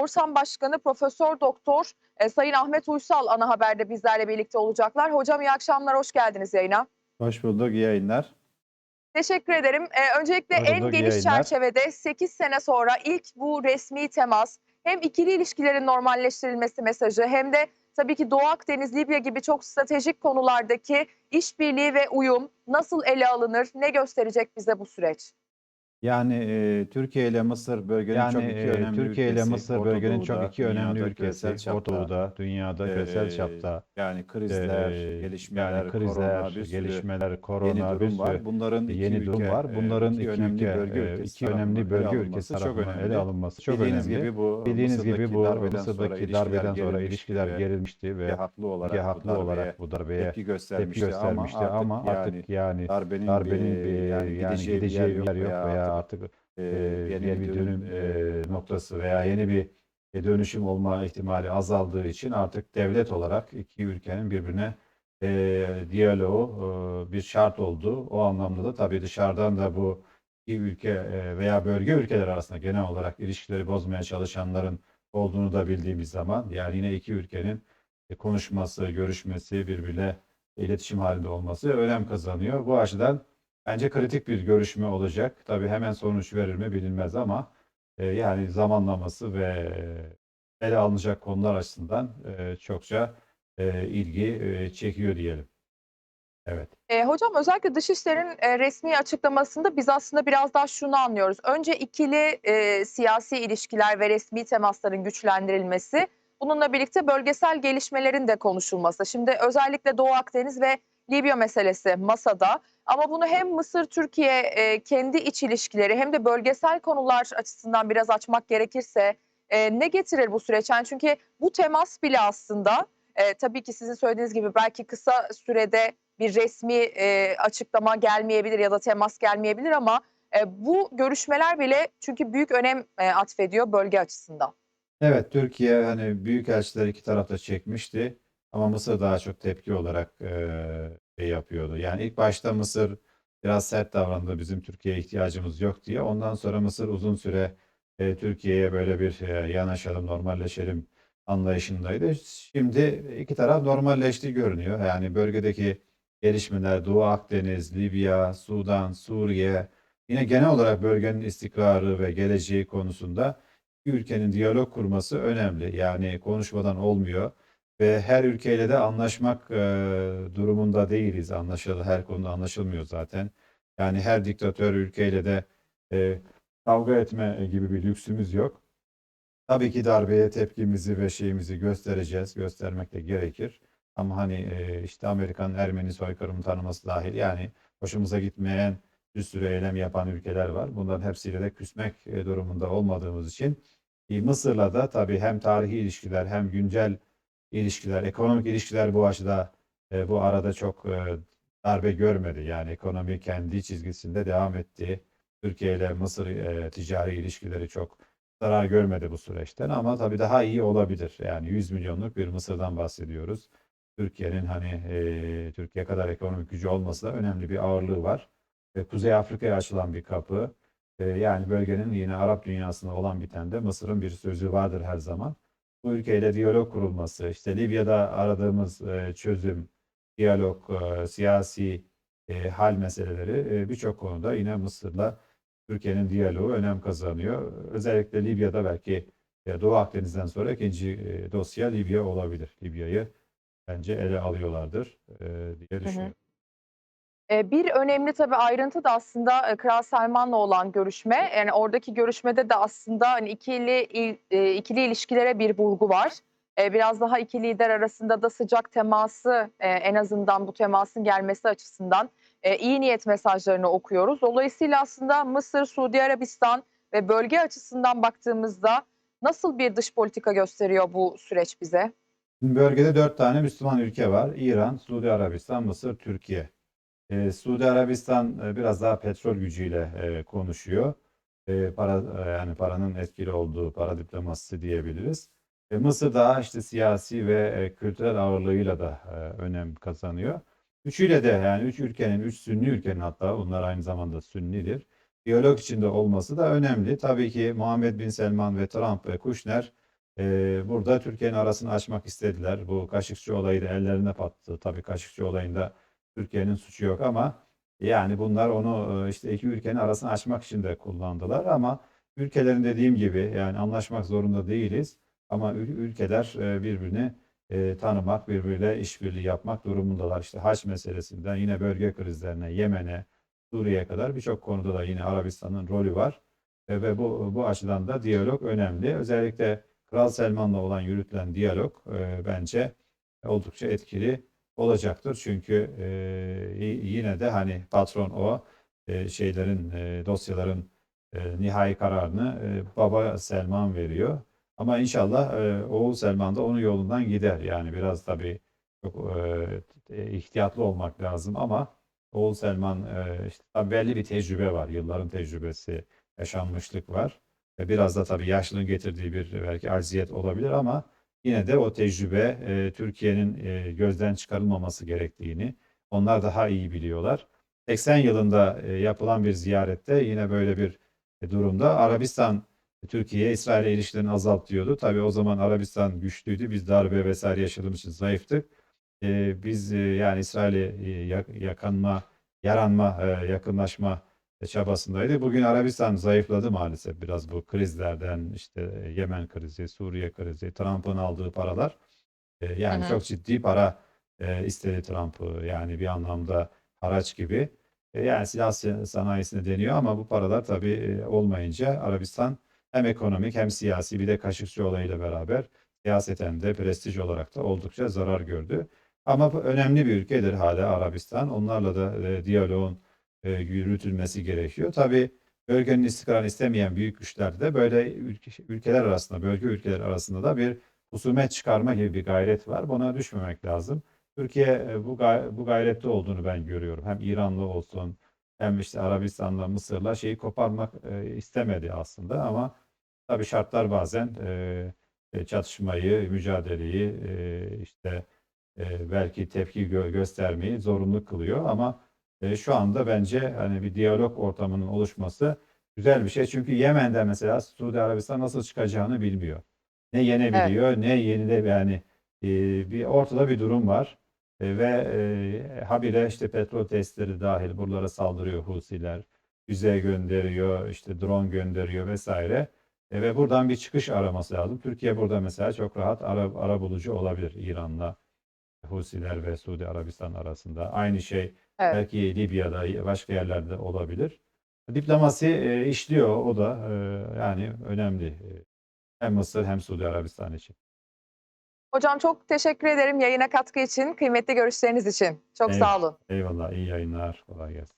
Orsan Başkanı Profesör Doktor e, Sayın Ahmet Uysal ana haberde bizlerle birlikte olacaklar. Hocam iyi akşamlar, hoş geldiniz yayına. Hoş bulduk, iyi yayınlar. Teşekkür ederim. Ee, öncelikle Hoş en geniş çerçevede 8 sene sonra ilk bu resmi temas hem ikili ilişkilerin normalleştirilmesi mesajı hem de tabii ki Doğu Akdeniz, Libya gibi çok stratejik konulardaki işbirliği ve uyum nasıl ele alınır, ne gösterecek bize bu süreç? Yani e, Türkiye ile Mısır bölgenin Yani çok iki e, önemli Türkiye ile ülkesi. Mısır Orta bölgenin Doğu'da, çok iki önemli dünyada ülkesi. küresel çapta, Orta Doğu'da, dünyada küresel çapta. Yani krizler, e, gelişmeler, yani krizler, korona, bir sürü gelişmeler, korona, yeni bir durum var. sürü Bunların iki yeni ülke, durum var. e, Bunların iki, önemli ülke, bölge ülkesi iki önemli tarafından bölge ele ülkesi alınması çok tarafından önemli. ele alınması çok Bildiğiniz önemli. gibi bu Bildiğiniz gibi Mısır'daki bu darbeden sonra Mısır'daki ilişkiler darbeden sonra gerilmişti ilişkiler ve gerilmişti ve haklı olarak, bu haklı darbeye olarak bu darbeye tepki göstermişti, ama ama artık, artık yani darbenin, darbenin bir, bir yani yani gideceği, gideceği bir yer yok veya artık e, e, yeni yeni bir dönüm e, noktası veya yeni bir e, dönüşüm olma ihtimali azaldığı için artık devlet olarak iki ülkenin birbirine e, diyaloğu e, bir şart oldu. O anlamda da tabii dışarıdan da bu iki ülke e, veya bölge ülkeler arasında genel olarak ilişkileri bozmaya çalışanların olduğunu da bildiğimiz zaman yani yine iki ülkenin e, konuşması, görüşmesi, birbirine iletişim halinde olması önem kazanıyor. Bu açıdan bence kritik bir görüşme olacak. Tabii hemen sonuç verir mi bilinmez ama e, yani zamanlaması ve ele alınacak konular açısından e, çokça e, ilgi e, çekiyor diyelim. Evet. E, hocam özellikle Dışişleri'nin e, resmi açıklamasında biz aslında biraz daha şunu anlıyoruz. Önce ikili e, siyasi ilişkiler ve resmi temasların güçlendirilmesi, bununla birlikte bölgesel gelişmelerin de konuşulması. Şimdi özellikle Doğu Akdeniz ve Libya meselesi masada ama bunu hem Mısır-Türkiye e, kendi iç ilişkileri hem de bölgesel konular açısından biraz açmak gerekirse e, ne getirir bu süreç? Yani çünkü bu temas bile aslında e, tabii ki sizin söylediğiniz gibi belki kısa sürede bir resmi e, açıklama gelmeyebilir ya da temas gelmeyebilir ama e, bu görüşmeler bile çünkü büyük önem e, atfediyor bölge açısından. Evet, Türkiye hani büyükelçiler iki tarafta çekmişti ama Mısır daha çok tepki olarak eee, şey yapıyordu. Yani ilk başta Mısır biraz sert davrandı, bizim Türkiye'ye ihtiyacımız yok diye. Ondan sonra Mısır uzun süre e, Türkiye'ye böyle bir e, yanaşalım, normalleşelim anlayışındaydı. Şimdi iki taraf normalleşti görünüyor. Yani bölgedeki gelişmeler, Doğu Akdeniz, Libya, Sudan, Suriye, yine genel olarak bölgenin istikrarı ve geleceği konusunda iki ülkenin diyalog kurması önemli. Yani konuşmadan olmuyor ve her ülkeyle de anlaşmak e, durumunda değiliz. Anlaşıl her konuda anlaşılmıyor zaten. Yani her diktatör ülkeyle de e, kavga etme gibi bir lüksümüz yok. Tabii ki darbeye tepkimizi ve şeyimizi göstereceğiz, göstermek de gerekir. Ama hani e, işte Amerikan Ermeni soykırımı tanıması dahil yani hoşumuza gitmeyen bir sürü eylem yapan ülkeler var. Bunların hepsiyle de küsmek durumunda olmadığımız için Mısır'la da tabii hem tarihi ilişkiler hem güncel ilişkiler, ekonomik ilişkiler bu açıda e, bu arada çok e, darbe görmedi. Yani ekonomi kendi çizgisinde devam etti. Türkiye ile Mısır e, ticari ilişkileri çok zarar görmedi bu süreçten ama tabii daha iyi olabilir. Yani 100 milyonluk bir Mısır'dan bahsediyoruz. Türkiye'nin hani e, Türkiye kadar ekonomik gücü olması da önemli bir ağırlığı var. Ve Kuzey Afrika'ya açılan bir kapı. E, yani bölgenin yine Arap dünyasında olan bitende Mısır'ın bir sözü vardır her zaman. Bu ülkeyle diyalog kurulması, işte Libya'da aradığımız e, çözüm, diyalog, e, siyasi e, hal meseleleri e, birçok konuda yine Mısır'la Türkiye'nin diyaloğu önem kazanıyor. Özellikle Libya'da belki e, Doğu Akdeniz'den sonra ikinci e, dosya Libya olabilir. Libya'yı bence ele alıyorlardır e, diye düşünüyorum. E, bir önemli tabii ayrıntı da aslında e, Kral Selman'la olan görüşme. Yani oradaki görüşmede de aslında hani ikili il- e, ikili ilişkilere bir vurgu var. E, biraz daha iki lider arasında da sıcak teması en azından bu temasın gelmesi açısından iyi niyet mesajlarını okuyoruz. Dolayısıyla aslında Mısır, Suudi Arabistan ve bölge açısından baktığımızda nasıl bir dış politika gösteriyor bu süreç bize? Bölgede dört tane Müslüman ülke var. İran, Suudi Arabistan, Mısır, Türkiye. Ee, Suudi Arabistan e, biraz daha petrol gücüyle e, konuşuyor. E, para e, yani paranın etkili olduğu para diplomasisi diyebiliriz. E, Mısır daha işte siyasi ve e, kültürel ağırlığıyla da e, önem kazanıyor. Üçüyle de yani üç ülkenin, üç Sünni ülkenin hatta bunlar aynı zamanda Sünnidir. Diyalog içinde olması da önemli. Tabii ki Muhammed Bin Selman ve Trump ve Kushner Ee, burada Türkiye'nin arasını açmak istediler. Bu Kaşıkçı olayı da ellerine patladı. Tabii Kaşıkçı olayında Türkiye'nin suçu yok ama yani bunlar onu e, işte iki ülkenin arasını açmak için de kullandılar ama ülkelerin dediğim gibi yani anlaşmak zorunda değiliz ama ül- ülkeler e, birbirini e, tanımak, birbiriyle işbirliği yapmak durumundalar. İşte haç meselesinden yine bölge krizlerine, Yemen'e, Suriye'ye kadar birçok konuda da yine Arabistan'ın rolü var. Ve bu bu açıdan da diyalog önemli. Özellikle Kral Selman'la olan yürütülen diyalog bence oldukça etkili olacaktır. Çünkü e, yine de hani patron o e, şeylerin e, dosyaların e, nihai kararını e, baba Selman veriyor. Ama inşallah e, oğul Selman da onun yolundan gider. Yani biraz tabii çok e, ihtiyatlı olmak lazım ama oğul Selman e, işte belli bir tecrübe var. Yılların tecrübesi, yaşanmışlık var. Ve biraz da tabii yaşlılığın getirdiği bir belki acziyet olabilir ama yine de o tecrübe e, Türkiye'nin e, gözden çıkarılmaması gerektiğini onlar daha iyi biliyorlar. 80 yılında e, yapılan bir ziyarette yine böyle bir e, durumda Arabistan Türkiye İsrail'e ilişkilerini azalt diyordu. Tabii o zaman Arabistan güçlüydü. Biz darbe vesaire yaşadığımız için zayıftık. E, biz e, yani İsrail'e e, yak- yakanma, yaranma, e, yakınlaşma çabasındaydı. Bugün Arabistan zayıfladı maalesef biraz bu krizlerden işte e, Yemen krizi, Suriye krizi, Trump'ın aldığı paralar. E, yani hı. çok ciddi para e, istedi Trump'ı yani bir anlamda haraç gibi. E, yani silah sanayisine deniyor ama bu paralar tabii e, olmayınca Arabistan hem ekonomik hem siyasi bir de Kaşıkçı olayıyla beraber siyaseten de prestij olarak da oldukça zarar gördü. Ama önemli bir ülkedir hala Arabistan. Onlarla da e, diyaloğun e, yürütülmesi gerekiyor. Tabii bölgenin istikrarını istemeyen büyük güçlerde de böyle ülke- ülkeler arasında, bölge ülkeler arasında da bir husumet çıkarma gibi bir gayret var. Buna düşmemek lazım. Türkiye e, bu bu gayrette olduğunu ben görüyorum. Hem İranlı olsun hem işte Arabistan'la, Mısır'la şeyi koparmak e, istemedi aslında ama tabii şartlar bazen e, çatışmayı, mücadeleyi işte belki tepki gö- göstermeyi zorunlu kılıyor ama e, şu anda bence hani bir diyalog ortamının oluşması güzel bir şey. Çünkü Yemen'de mesela Suudi Arabistan nasıl çıkacağını bilmiyor. Ne yenebiliyor ne yenile yani e, bir ortada bir durum var. E, ve e, habire işte petrol testleri dahil buralara saldırıyor Husiler. Füze gönderiyor, işte drone gönderiyor vesaire. E, ve buradan bir çıkış araması lazım. Türkiye burada mesela çok rahat ara, ara bulucu olabilir İran'la Husiler ve Suudi Arabistan arasında. Aynı şey Evet. belki Libya'da başka yerlerde olabilir. Diplomasi e, işliyor o da e, yani önemli. E, Hem Mısır hem Suudi Arabistan için. Hocam çok teşekkür ederim yayına katkı için, kıymetli görüşleriniz için. Çok Evet. sağ olun. Eyvallah iyi yayınlar kolay gelsin.